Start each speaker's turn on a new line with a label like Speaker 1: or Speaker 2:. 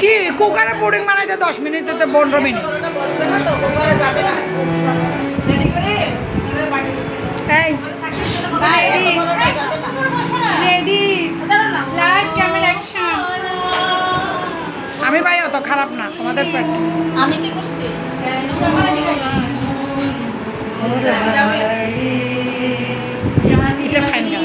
Speaker 1: কি কুকারে পুডিং বানাইতে দশ মিনিট তো পনেরো মিনিট আমি ভাই অত খারাপ না তোমাদের
Speaker 2: আমি কি করছি
Speaker 1: এটা ফাইন গান